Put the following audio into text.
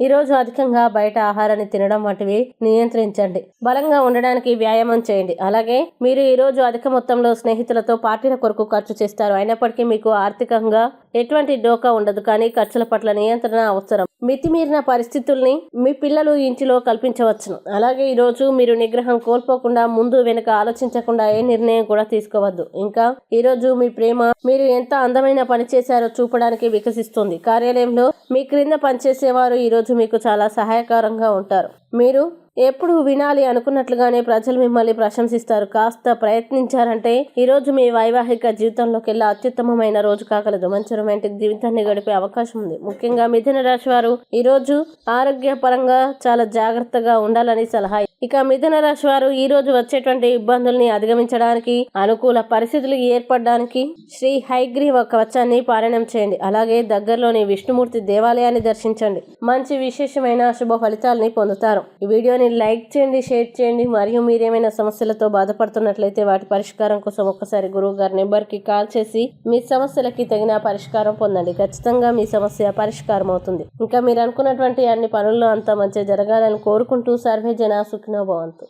ఈ రోజు అధికంగా బయట ఆహారాన్ని తినడం వంటివి నియంత్రించండి. బలంగా ఉండడానికి వ్యాయామం చేయండి. అలాగే మీరు ఈ రోజు అధిక మొత్తంలో స్నేహితులతో పార్టీల కొరకు ఖర్చు చేస్తారు. అయినప్పటికీ మీకు ఆర్థికంగా ఎటువంటి డోకా ఉండదు కానీ ఖర్చుల పట్ల నియంత్రణ అవసరం. మితిమీరిన పరిస్థితుల్ని మీ పిల్లలు ఇంటిలో కల్పించవచ్చును. అలాగే ఈరోజు మీరు నిగ్రహం కోల్పోకుండా ముందు వెనుక ఆలోచించకుండా ఏ నిర్ణయం కూడా తీసుకోవద్దు. ఇంకా ఈరోజు మీ ప్రేమ మీరు ఎంత అందమైన పని చేశారో చూపడానికి వికసిస్తుంది. కార్యాలయంలో మీ క్రింద పనిచేసేవారు ఈరోజు మీకు చాలా సహాయకరంగా ఉంటారు. మీరు ఎప్పుడు వినాలి అనుకున్నట్లుగానే ప్రజలు మిమ్మల్ని ప్రశంసిస్తారు. కాస్త ప్రయత్నించారంటే ఈరోజు మీ వైవాహిక జీవితంలోకెల్లా అత్యుత్తమమైన రోజు కాగలదు. మంచి రొమాంటిక్ జీవితాన్ని గడిపే అవకాశం ఉంది. ముఖ్యంగా మిథున రాశి వారు ఈ రోజు ఆరోగ్యపరంగా చాలా జాగ్రత్తగా ఉండాలని సలహా ఇక మిథున రాశి వారు ఈ రోజు వచ్చేటువంటి ఇబ్బందుల్ని అధిగమించడానికి అనుకూల పరిస్థితులు ఏర్పడడానికి శ్రీ హైగ్రీవ కవచాన్ని పారాయణం చేయండి. అలాగే దగ్గరలోని విష్ణుమూర్తి దేవాలయాన్ని దర్శించండి. మంచి విశేషమైన శుభ ఫలితాలని పొందుతారు. ఈ వీడియోని లైక్ చేయండి షేర్ చేయండి. మరియు మీరేమైనా సమస్యలతో బాధపడుతున్నట్లయితే వాటి పరిష్కారం కోసం ఒక్కసారి గురువు గారి నెంబర్కి కాల్ చేసి మీ సమస్యలకి తగిన పరిష్కారం పొందండి. ఖచ్చితంగా మీ సమస్య పరిష్కారం అవుతుంది ఇంకా మీరు అనుకున్నటువంటి అన్ని పనుల్లో అంతా మంచి జరగాలని కోరుకుంటూ సర్వే జన न भवन्तु